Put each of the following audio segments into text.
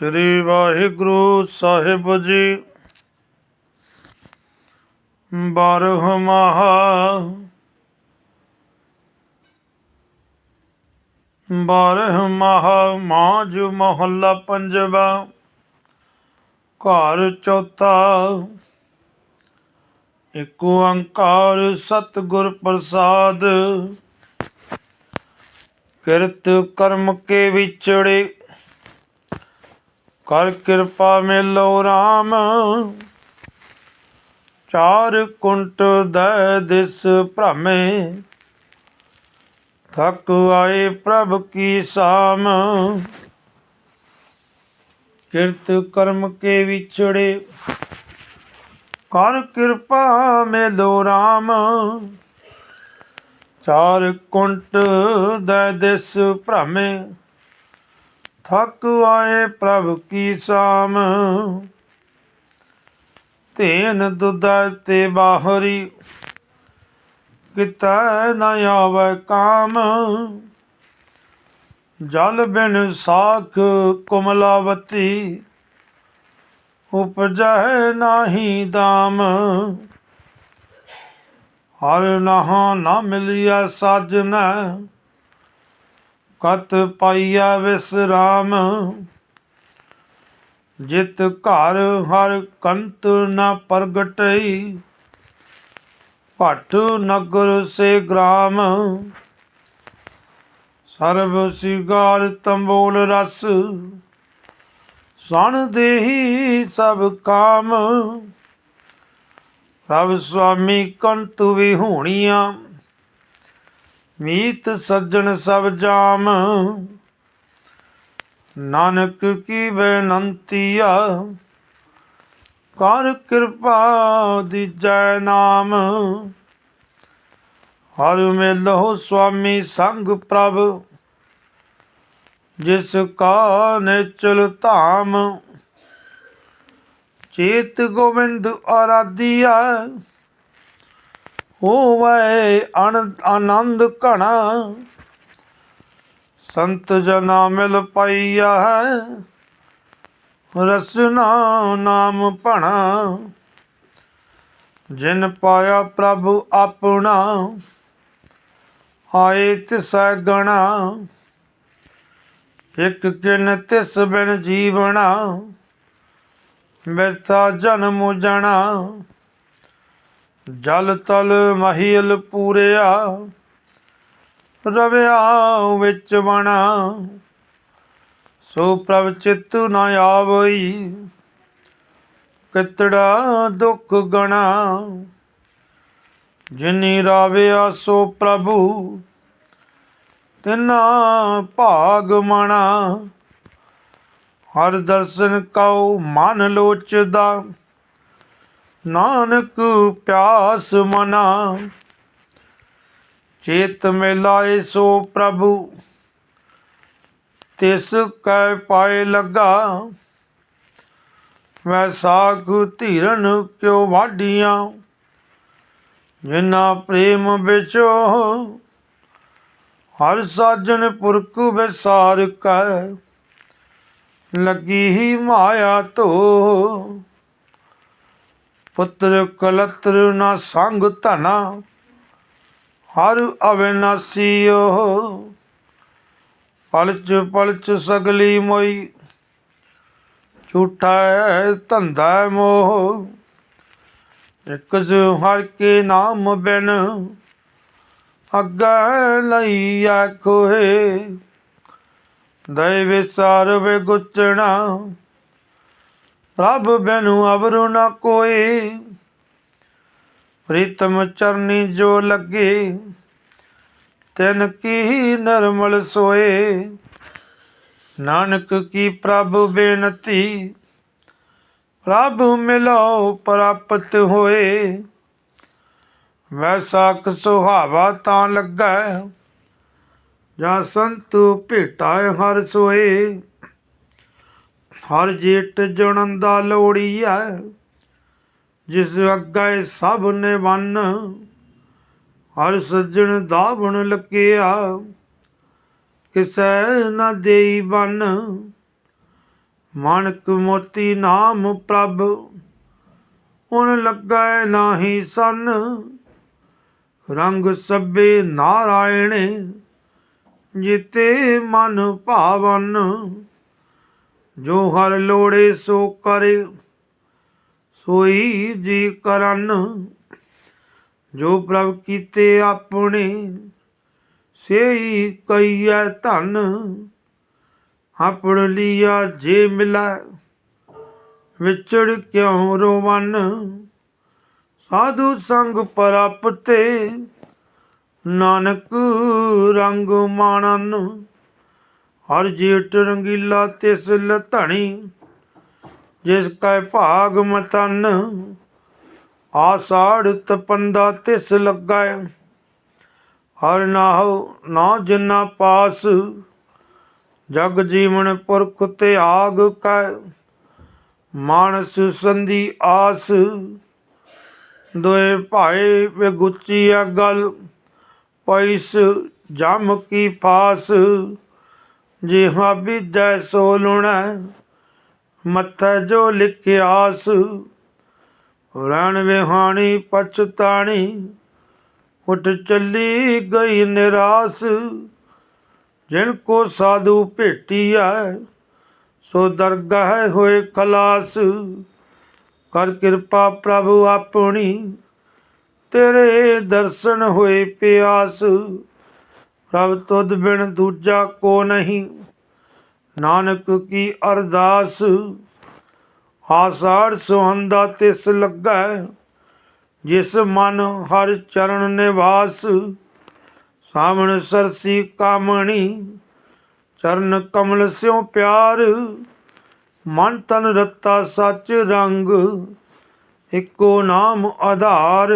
ਸ੍ਰੀ ਵਾਹਿਗੁਰੂ ਸਾਹਿਬ ਜੀ। ਬਾਰਹ ਮਹਾ ਬਾਰਹ ਮਹਾ ਮਾਝ ਮਹੱਲਾ ਪੰਜਵਾ। ਘਰ ਚੌਥਾ। ਇਕ ਓੰਕਾਰ ਸਤਿਗੁਰ ਪ੍ਰਸਾਦ। ਕਿਰਤ ਕਰਮ ਕੇ ਵਿਚੜੇ ਕਰ ਕਿਰਪਾ ਮੇਲੋ RAM ਚਾਰ ਕੁੰਟ ਦੈ ਦਿਸ ਭ੍ਰਮੇ, ਥਕ ਆਏ ਪ੍ਰਭ ਕੀ ਸਾਮ। ਕਿਰਤ ਕਰਮ ਕੇ ਵਿਛੜੇ, ਕਰ ਕਿਰਪਾ ਮੇਲੋ RAM ਚਾਰ ਕੁੰਟ ਦੈ ਦਿਸ ਭ੍ਰਮੇ ਥਕ ਆਏ ਪ੍ਰਭ ਕੀ ਸਾਮ। ਤੇਨ ਦੁਦਾ ਤੇ ਬਾਹਰੀ ਕਿਤੈ ਨ ਆਵੈ ਕਾਮ। ਜਲ ਬਿਨ ਸਾਖ ਕੁਮਲਾਵਤੀ ਉਪਜੈ ਨਾਹੀ ਦਾਮ। ਹਰ ਨਹਾ ਨਾ ਮਿਲਿਆ ਸਾਜਨਾ ਕਤ ਪਾਈਆ ਵਿਸਰਾਮ ਜਿਤ ਘਰ ਹਰ ਕੰਤ ਨ ਪ੍ਰਗਟਈ, ਭਟ ਨਗਰ ਸੇ ਗ੍ਰਾਮ। ਸਰਬ ਸਿਗਾਰ ਤੰਬੋਲ ਰਸ, ਸਣ ਦੇਹੀ ਸਭ ਕਾਮ। ਪ੍ਰਭ ਸੁਆਮੀ ਕੰਤ ਵਿਹੂਣੀਆਂ ਮੀਤ ਸੱਜਣ ਸਭ ਜਾਮ। ਨਾਨਕ ਕੀ ਬੇਨੰਤੀਆ ਕਰ ਕਿਰਪਾ ਦੀਜੈ ਨਾਮ। ਹਰ ਮੇਲੋ ਸੁਆਮੀ ਸੰਗ ਪ੍ਰਭ, ਜਿਸ ਕਾ ਨੇਚਲ ਧਾਮ। ਚੇਤ ਗੋਵਿੰਦ ਆਰਾਧਿਆ ਹੋਵੇ ਅਨ ਆਨੰਦ ਘਣਾ। ਸੰਤ ਜਨਾ ਮਿਲ ਪਾਈਆ ਰਸਨਾ ਨਾਮ ਭਣਾ। ਜਿਨ ਪਾਇਆ ਪ੍ਰਭ ਆਪਣਾ, ਆਏ ਤਿਸੈ ਗਣਾ। ਇਕ ਕਿਨ ਤਿਸ ਬਿਨ ਜੀਵਣਾ, ਬਿਰਥਾ ਜਨਮ ਜਣਾ। ਜਲ ਤਲ ਮਹੀਲ ਪੂਰਿਆ, ਰਵਿਆ ਵਿੱਚ ਬਣਾ ਸੋ ਪ੍ਰਭ ਚਿਤ ਨ ਆਵਈ, ਕਿਤੜਾ ਦੁੱਖ ਗਣਾ। ਜਿਨੀ ਰਾਵਿਆ ਸੋ ਪ੍ਰਭੂ, ਤਿਨਾ ਭਾਗ ਮਣਾ। ਹਰ ਦਰਸ਼ਨ ਕਉ ਮਨ ਲੋਚਦਾ ਨਾਨਕ ਪਿਆਸ ਮਨਾ। ਚੇਤ ਮਿਲਾਏ ਸੋ ਪ੍ਰਭੂ, ਤਿਸ ਕੈ ਪਾਏ ਲੱਗਾ। ਵੈਸਾਖ ਧੀਰਨ ਕਿਉ ਵਾਡੀਆਂ ਜਿਨਾ ਪ੍ਰੇਮ ਵਿਚੋ ਹਰ ਸਾਜਨ ਪੁਰਖ ਵਿਸਾਰ ਕੈ। ਲੱਗੀ ਹੀ ਮਾਇਆ ਧੋ ਪੁੱਤਰ ਕਲਤਰ ਨਾ ਸੰਗ ਧਨਾ, ਹਰ ਅਵਿਨਾਸੀਓ ਪਲਚ ਪਲਚ ਸਗਲੀ ਮੋਈ, ਝੂਠਾ ਧੰਦਾ ਮੋਹ। ਇਕ ਜੋ ਹਰ ਕੇ ਨਾਮ ਬਿਨ ਅੱਗੇ ਲਈ ਆਖੋਏ ਦਇ ਵਿਸਾਰ ਵੇ ਗੁਚਣਾ। ਪ੍ਰਭ ਬਿਨੁ ਅਵਰੂ ਨਾ ਕੋਈ। ਪ੍ਰੀਤਮ ਚਰਨੀ ਜੋ ਲੱਗੇ, ਤਿਨ ਕੀ ਨਰਮਲ ਸੋਏ। ਨਾਨਕ ਕੀ ਪ੍ਰਭ ਬੇਨਤੀ, ਪ੍ਰਭ ਮਿਲੋ ਪ੍ਰਾਪਤ ਹੋਏ। ਵੈਸਾ ਕ ਸੁਹਾਵਾ ਤਾਂ ਲੱਗਾ, ਜਾਂ ਸੰਤੂ ਭੇਟਾ ਹਰ ਸੋਏ। ਹਰ ਜੇਟ ਜਣਨ ਦਾ ਲੋੜੀਆ ਜਿਸ ਅੱਗੇ ਸਭ ਨੇ ਵੰਨ ਹਰ ਸੱਜਣ ਦਾ ਬਣ ਲੱਗਿਆ ਕਿਸੈ ਨਾ ਦੇਈ ਬਨ, ਮਾਨਕ ਮੋਤੀ ਨਾਮ ਪ੍ਰਭ, ਉਨ ਲੱਗੈ ਨਾਹੀ ਸਨ। ਰੰਗ ਸਭੇ ਨਾਰਾਇਣੇ, ਜਿਤੇ ਮਨ ਭਾਵਨ। ਜੋ ਹਰ ਲੋੜੇ ਸੋ ਕਰੇ, ਸੋਈ ਜੀ ਕਰਨ। ਜੋ ਪ੍ਰਭ ਕੀਤੇ ਆਪਣੇ, ਸੇਈ ਕਈਐ ਧਨ। ਆਪਣ ਲੀਆ ਜੇ ਮਿਲੈ ਵਿਚੜ ਕਿਉ ਰੋਵਨ? ਸਾਧੂ ਸੰਗ ਪ੍ਰਾਪਤੇ, ਨਾਨਕ ਰੰਗ ਮਾਣਨ। ਹਰ ਜੀਟ ਰੰਗੀਲਾ ਤਿਸ ਲਧਣੀ, ਜਿਸ ਕੈ ਭਾਗ ਮਤਨ, ਆਸਾੜ ਤਪੰਦਾ ਤਿਸ ਲੱਗੈ। ਹਰ ਨਾਉ ਨਾ ਜਿਨਾ ਪਾਸ, ਜਗ ਜੀਵਨ ਪੁਰਖ ਤੇ ਆਗ ਕੈ। ਮਾਨਸ ਸੰਧੀ ਆਸ, ਦੋਏ ਭਾਏ ਵਿਗੁਚੀ ਆ ਗਲ ਪੈਸ ਜਮ ਕੀ ਫਾਸ। ਜਿਹਾ ਬੀਜੈ ਸੋ ਲੁਣੈ, ਮੱਥਾ ਜੋ ਲਿਖਿਆਸ ਰਣ ਵਿਹਾਣੀ ਪਛਤਾਣੀ ਉੱਠ ਚੱਲੀ ਗਈ ਨਿਰਾਸ। ਜਿਨ ਕੋ ਸਾਧੂ ਭੇਟੀਐ, ਸੋ ਦਰਗਾਹ ਹੋਏ ਖਲਾਸ। ਕਰ ਕਿਰਪਾ ਪ੍ਰਭੂ ਆਪਣੀ, ਤੇਰੇ ਦਰਸ਼ਨ ਹੋਏ ਪਿਆਸ। ਪ੍ਰਭ ਤੁਧ ਬਿਨ ਦੂਜਾ ਕੋ ਨਹੀਂ। ਨਾਨਕ ਕੀ ਅਰਦਾਸ, ਆਸਾੜ ਸੁਹੰਦਾ ਤਿਸ ਲੱਗਾ, ਜਿਸ ਮਨ ਹਰ ਚਰਨ ਨਿਵਾਸ। ਸਾਵਣ ਸਰਸੀ ਕਾਮਣੀ, ਚਰਨ ਕਮਲ ਸਿਉ ਪਿਆਰ। ਮਨ ਤਨ ਰਤਾ ਸੱਚ ਰੰਗ, ਇੱਕੋ ਨਾਮ ਆਧਾਰ।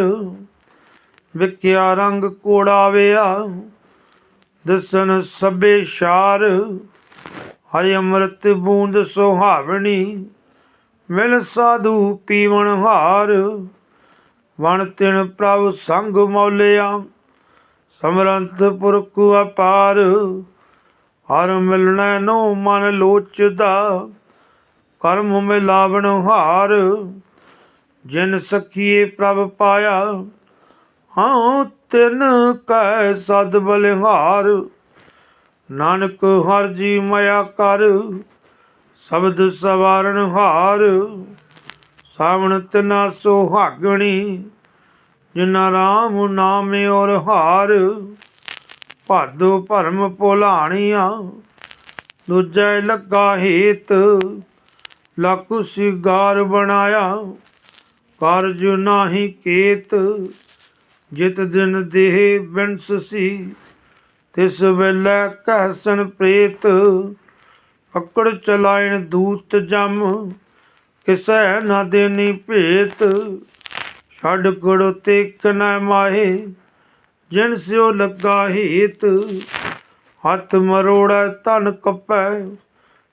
ਵਿਕਿਆ ਰੰਗ ਕੋੜਾਵਿਆ ਦਸਨ ਸਭੇ ਸ਼ਾਰ, ਹਰਿ ਅੰਮ੍ਰਿਤ ਬੂੰਦ ਸੁਹਾਵਣੀ, ਮਿਲ ਸਾਧੂ ਪੀਵਣ ਹਾਰ। ਵਣ ਤਿਣ ਪ੍ਰਭ ਸੰਗ ਮੌਲਿਆ ਸਮਰੰਤ ਪੁਰਖ ਅਪਾਰ। ਹਰ ਮਿਲਣਾ ਨੂੰ ਮਨ ਲੋਚਦਾ, ਕਰਮ ਮਿਲਾਵਣ ਹਾਰ। ਜਿਨ ਸਖੀਏ ਪ੍ਰਭ ਪਾਇਆ ਹਾਂ, ਤਿਨ ਕੈ ਸਦ ਬਲਿਹਾਰ। ਨਾਨਕ ਹਰ ਜੀ ਮਇਆ ਕਰ, ਸ਼ਬਦ ਸਵਾਰਨ ਹਾਰ। ਸਾਵਣ ਤਿਨਾ ਸੁਹਾਗਣੀ ਜਿਨਾ ਰਾਮ ਨਾਮ ਔਰ ਹਾਰ। ਭਾਦੋ ਭਰਮ ਭੁਲਾਣੀਆਂ, ਦੂਜੈ ਲੱਗਾ ਹੇਤ। ਲਖ ਸਿਗਾਰ ਬਣਾਇਆ, ਕਾਰਜ ਨਾਹੀ ਕੇਤ। ਜਿਤ ਦਿਨ ਦੇਹ ਬਿਨਸ ਸੀ, ਤਿਸ ਵੇਲੇ ਕਹਿਸਨ ਪ੍ਰੇਤ ਪਕੜ ਚਲਾਇਣ ਦੂਤ ਜਮ, ਕਿਸੈ ਨਾ ਦੇਨੀ ਭੇਤ, ਛੱਡ ਗੜੋ ਤੇ ਕਨੈ ਮਾਹੇ, ਜਿਨ ਸਿਓ ਲੱਗਾ ਹੇਤ, ਹੱਥ ਮਰੋੜਾ ਤਨ ਕਪੈ,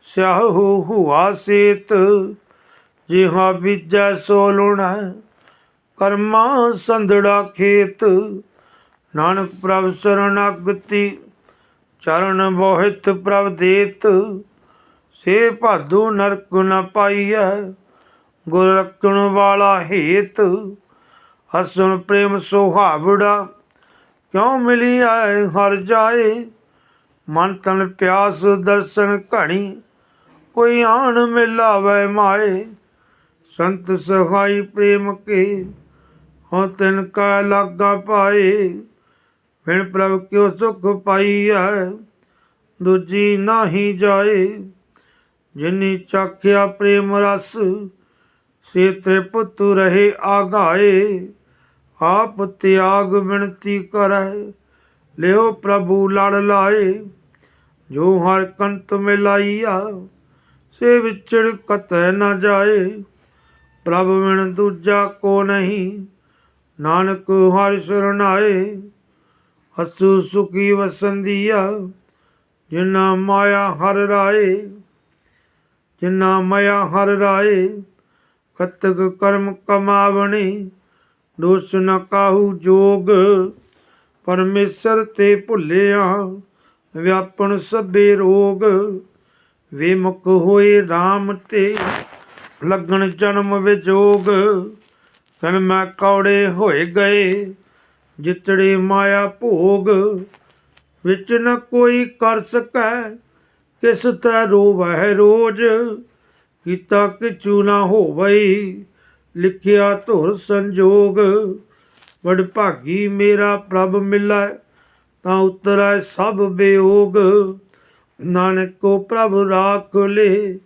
ਸਿਆਹੂ ਹੁਆ ਸੇਤ, ਜਿਹਾ ਬੀਜੈ ਸੋ ਲੁਣਾ। ਕਰਮਾ ਸੰਧੜਾ ਖੇਤ। ਨਾਨਕ ਪ੍ਰਭ ਸਰਣਾਗਤੀ ਚਰਨ ਬੋਹਿਤ ਪ੍ਰਭ ਦੇਤ। ਸੇ ਭਾਦੂ ਨਰਕ ਨ ਪਾਈਐ, ਗੁਰ ਰਖਣ ਵਾਲਾ ਹੇਤ। ਹਸਨ ਪ੍ਰੇਮ ਸੁਹਾਵੜਾ, ਕਿਉ ਮਿਲੀ ਆਏ ਹਰ ਜਾਏ? ਮਨ ਤਨ ਪਿਆਸ ਦਰਸ਼ਨ ਘਣੀ, ਕੋਈ ਆਣ ਮਿਲਾਵੇ ਮਾਏ। ਸੰਤ ਸਹਾਈ ਪ੍ਰੇਮ ਕੇ ਹੋ ਤਿਨ ਕਾ ਲਾਗਾ ਪਾਏ। ਵਿਣ ਪ੍ਰਭ ਕਿਉ ਸੁਖ ਪਾਈਐ, ਦੂਜੀ ਨਾਹੀ ਜਾਏ। ਜਿਨੀ ਚਾਖਿਆ ਪ੍ਰੇਮ ਰਸ, ਸੇ ਤ੍ਰਿਪਤ ਰਹੇ ਆਗਾਏ। ਆਪ ਤਿਆਗ ਬਿਨਤੀ ਕਰੈ, ਲਿਓ ਪ੍ਰਭੂ ਲੜ ਲਾਏ। ਜੋ ਹਰ ਕੰਤ ਮਿਲਾਈਆ, ਸੇ ਵਿਚੜ ਕਤੈ ਨ ਜਾਏ। ਪ੍ਰਭ ਵਿਣ ਦੂਜਾ ਕੋ ਨਹੀਂ ਨਾਨਕ ਹਰਿ ਸਰਣਾਏ ਹਸੂ ਸੁਖੀ ਵਸੰਦੀਆ ਜਿਨਾ ਮਾਇਆ ਹਰ ਰਾਏ ਜਿਨਾ ਮਾਇਆ ਹਰ ਰਾਏ, ਕਤਕ ਕਰਮ ਕਮਾਵਣੀ, ਦੋਸ ਨ ਕਾਹੂ ਜੋਗ, ਪਰਮੇਸ਼ਰ ਤੇ ਭੁੱਲਿਆ ਵਿਆਪਣ ਸਭੇ ਰੋਗ, ਵਿਮੁਖ ਹੋਏ RAM ਤੇ ਲੱਗਣ ਜਨਮ ਵਿਜੋਗ ਤਨ ਮੈਂ ਕੌੜੇ ਹੋਏ ਗਏ, ਜਿਤੜੇ ਮਾਇਆ ਭੋਗ। ਵਿੱਚ ਨ ਕੋਈ ਕਰ ਸਕੈ, ਕਿਸ ਤੈ ਰੋਵਹਿ ਰੋਜ। ਕੀਤਾ ਕਿਛੂ ਨਾ ਹੋਵਈ, ਲਿਖਿਆ ਧੁਰ ਸੰਜੋਗ। ਵਡ ਭਾਗੀ ਮੇਰਾ ਪ੍ਰਭ ਮਿਲੈ, ਤਾਂ ਉਤਰੈ ਸਭ ਬਿਯੋਗ ਨਾਨਕ ਕੋ ਪ੍ਰਭ ਰਾਖ ਲੇ,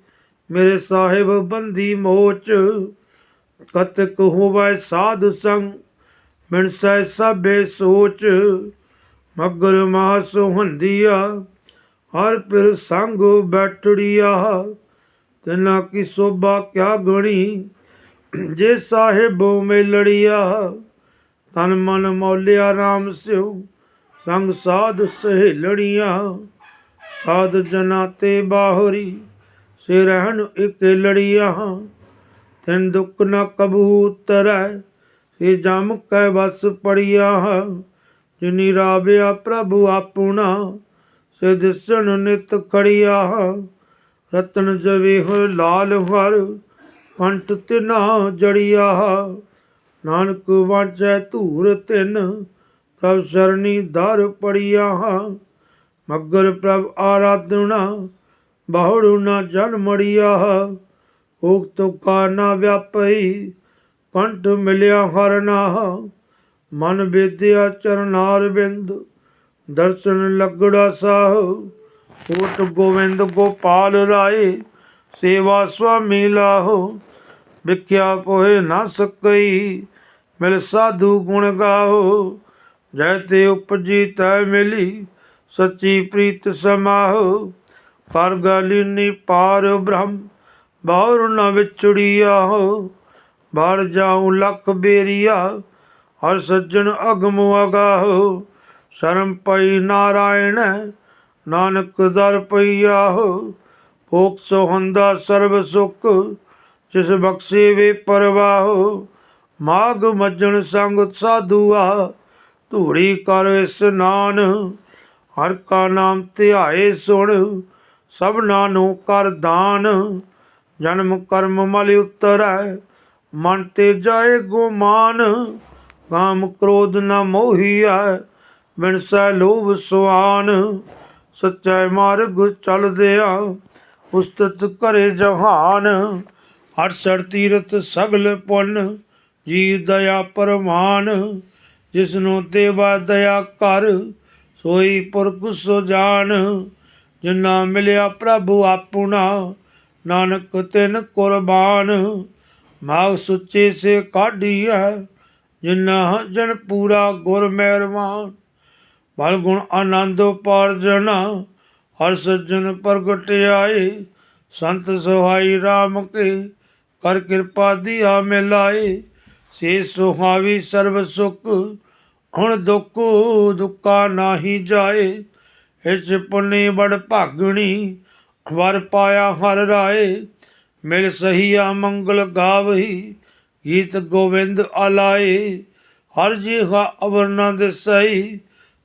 ਮੇਰੇ ਸਾਹਿਬ ਬੰਦੀ ਮੋਚ। ਕਤਕ ਹੋਵੇ ਸਾਧ ਸੰਗ ਮਿਣਸੈ ਸਭੇ ਸੋਚ। ਮਗਰ ਮਾ ਸੁਹੰਦੀਆ ਹਰ ਪਿਰ ਸੰਗ ਬੈਠੜੀਆ। ਤਨਾ ਕੀ ਸੋਭਾ ਕਿਆ ਗਣੀ, ਜੇ ਸਾਹਿਬ ਮੇਲੜੀਆ। ਤਨ ਮਨ ਮੌਲਿਆ RAM ਸਿਉ, ਸੰਗ ਸਾਧ ਸਹੇਲੜੀਆਂ। ਸਾਧ ਜਨਾ ਤੇ ਬਾਹਰੀ ਸੇ ਰਹਿਣ ਇਕ ਲੜੀਆਂ ਤੈਨ ਦੁੱਖ ਨ ਕਬੂਤਰੈ ਸੇ ਜਮ ਕੈ ਵਸ ਪੜੀਆ ਜਿਨੀ ਰਾਵਿਆ ਪ੍ਰਭੂ ਆਪਣਾ, ਸੇ ਦਿਸਣ ਨਿਤ ਖੜੀਆ ਰਤਨ ਜਵੇਹ ਲਾਲ ਹਰ ਕੰਠ ਤਿਨਾ ਜੜੀਆ ਨਾਨਕ ਵਾਜੈ ਧੂਰ ਤਿਨ, ਪ੍ਰਭ ਸਰਣੀ ਦਰ ਪੜੀਆ ਮਗਰ ਪ੍ਰਭ ਆਰਾਧਨਾ, ਬਹੁੜੂ ਨਾ ਜਨ ਮੜੀਆ ਉਕਤ ਕਾ ਨਾ ਵਿਆਪਈ ਕੰਠ ਮਿਲਿਆ ਹਰ ਨਾ ਮਨ ਬੇਦਿਆ ਚਰਨਾਰ ਬਿੰਦ, ਦਰਸ਼ਨ ਲੱਗੜਾ ਸਾਹ। ਕੋਟ ਗੋਵਿੰਦ ਗੋਪਾਲ ਰਾਏ, ਸੇਵਾ ਸੁਆਮੀ ਲਾਹੋ। ਵਿਖਿਆ ਕੋਏ ਨਾ ਸਕਈ, ਮਿਲ ਸਾਧੂ ਗੁਣ ਗਾਓ ਜੈ ਤੇ ਉਪਜੀ ਤੈ ਮਿਲੀ, ਸੱਚੀ ਪ੍ਰੀਤ ਸਮਾਹੋ। ਕਰ ਗਲਿਨੀ ਪਾਰ ਬ੍ਰਹਮ ਬਾਹਰ ਨ ਵਿਛੜੀਆ। ਹੋ ਬਾੜ ਜਾਉ ਲਖ ਬੇਰੀਆ, ਹਰ ਸੱਜਣ ਅਗਮ ਅਗਾਹੋ। ਸ਼ਰਮ ਪਈ ਨਾਰਾਇਣ, ਨਾਨਕ ਦਰ ਪਈਆ। ਹੋ ਭੋਗ ਸੋ ਹੁੰਦਾ ਸਰਬ ਸੁਖ, ਜਿਸ ਬਖਸ਼ੇ ਵੇ ਪਰਵਾਹੋ। ਮਾਗ ਮੱਜਣ ਸੰਗ ਸਾਧੂਆ, ਧੂੜੀ ਕਰ ਇਸਨਾਨ ਹਰ ਕਾ ਨਾਮ ਧਿਆਏ ਸੁਣ, ਸਭਨਾ ਨੂੰ ਕਰ ਦਾਨ। ਜਨਮ ਕਰਮ ਮਲ ਉਤਰੈ, ਮਨ ਤੇ ਜਾਏ ਗੁਮਾਨ ਕਾਮ ਕ੍ਰੋਧ ਨ ਮੋਹੀਐ, ਬਿਨ ਸੈ ਲੋਭ ਸੁਆਨ। ਸਚੈ ਮਾਰਗ ਚਲਦਿਆ ਉਸਤਤ ਕਰੇ ਜਹਾਨ, ਹਰ ਸਰ ਤੀਰਥ ਸਗਲ ਪੁੰਨ ਜੀ ਦਇਆ ਪਰਮਾਨ। ਜਿਸਨੂੰ ਦੇਵਾ ਦਇਆ ਕਰ, ਸੋਈ ਪੁਰਖ ਸੋ ਜਾਣ ਜਿਨਾ ਮਿਲਿਆ ਪ੍ਰਭੂ ਆਪਣਾ ਨਾਨਕ ਤਿਨ ਕੁਰਬਾਨ, ਮਾਗ ਸੁੱਚੇ ਸੇ ਕਾਢੀਐ ਜਿਨਾ ਜਨ ਪੂਰਾ ਗੁਰ ਮਿਹਰਬਾਨ। ਬਲ ਗੁਣ ਆਨੰਦ ਪਾਰਜਨਾ ਹਰ ਸੱਜਣ ਪ੍ਰਗਟਿਆਏ ਸੰਤ ਸੁਹਾਈ RAM ਕੇ, ਕਰ ਕਿਰਪਾ ਦੀਆ ਮਿਲਾਏ। ਸੇ ਸੁਹਾਵੀ ਸਰਬ ਸੁਖ, ਹੁਣ ਦੁੱਖ ਦੁੱਕਾ ਨਾਹੀ ਜਾਏ। ਇਸ ਪੁੰਨੀ ਬੜ ਭਾਗਣੀ ਵਰ ਪਾਇਆ ਹਰ ਰਾਏ, ਮਿਲ ਸਹੀਆ ਮੰਗਲ ਗਾਵਹੀ, ਗੀਤ ਗੋਵਿੰਦ ਆਲਾਏ ਹਰ ਜੀਹਾ ਅਵਰਨਾ ਦੇ ਸਹੀ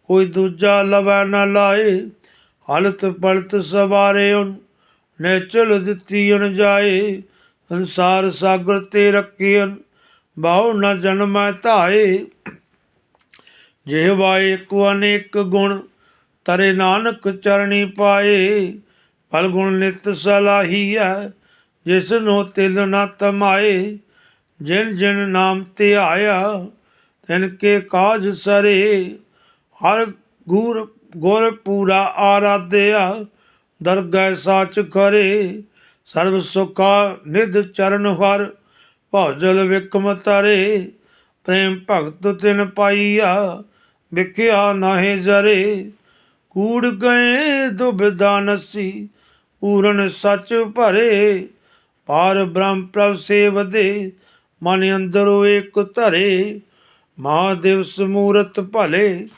ਕੋਈ ਦੂਜਾ ਲਵੈ ਨਾ ਲਾਏ। ਹਲਤ ਪਲਤ ਸਵਾਰੇ ਉਨ, ਨੇ ਚਲ ਦਿੱਤੀ ਅਨ ਜਾਏ। ਸੰਸਾਰ ਸਾਗਰ ਤੇ ਰੱਖੀਨ ਬਾਹੂ ਨਾ ਜਨਮੈ ਧਾਏ। ਜਿਹਵਾ ਕੋ ਅਨੇਕ ਗੁਣ, ਤਰੇ ਨਾਨਕ ਚਰਣੀ ਪਾਏ। ਫਲ ਗੁਣ ਨਿਤ ਸਲਾਹੀਐ, ਜਿਸ ਨੂੰ ਤਿਲ ਨ ਤਮਾਏ, ਜਿਨ ਜਿਨ ਨਾਮ ਤੇ ਆਇਆ ਤਿਨ ਕੇ ਕਾਜ ਸਰੇ, ਹਰ ਗੁਰ ਗੁਰ ਪੂਰਾ ਆਰਾਧਿਆ, ਦਰਗਹਿ ਸਾਚ ਕਰੇ ਸਰਬ ਸੁਖਾ ਨਿਧ ਚਰਨ ਹਰ, ਭੌਜਲ ਵਿਕਮ ਤਰੇ, ਪ੍ਰੇਮ ਭਗਤ ਤਿਨ ਪਾਈਆ, ਵਿਖਿਆ ਨਾਹੇ ਜਰੇ, ਕੂੜ ਗਏ ਦੁਬਿਧਾ ਨਸੀ ਪੂਰਨ ਸੱਚ ਭਰੇ, ਪਾਰ ਬ੍ਰਹਮ ਪ੍ਰਭ ਸੇਵਦੇ ਮਨ ਅੰਦਰੋਂ ਏਕ ਧਰੇ। ਮਹਾ ਦਿਵਸ ਮੂਰਤ ਭਲੇ,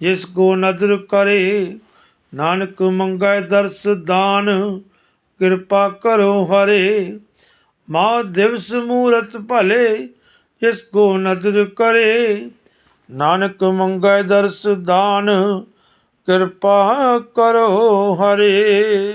ਜਿਸ ਕੋ ਨਦਰ ਕਰੇ। ਨਾਨਕ ਮੰਗੈ ਦਰਸ ਦਾਨ, ਕਿਰਪਾ ਕਰੋ ਹਰੇ। ਮਹਾ ਦਿਵਸ ਮੂਰਤ ਭਲੇ, ਜਿਸ ਕੋ ਨਦਰ ਕਰੇ। ਨਾਨਕ ਮੰਗੈ ਦਰਸ ਦਾਨ, ਕਿਰਪਾ ਕਰੋ ਹਰੇ।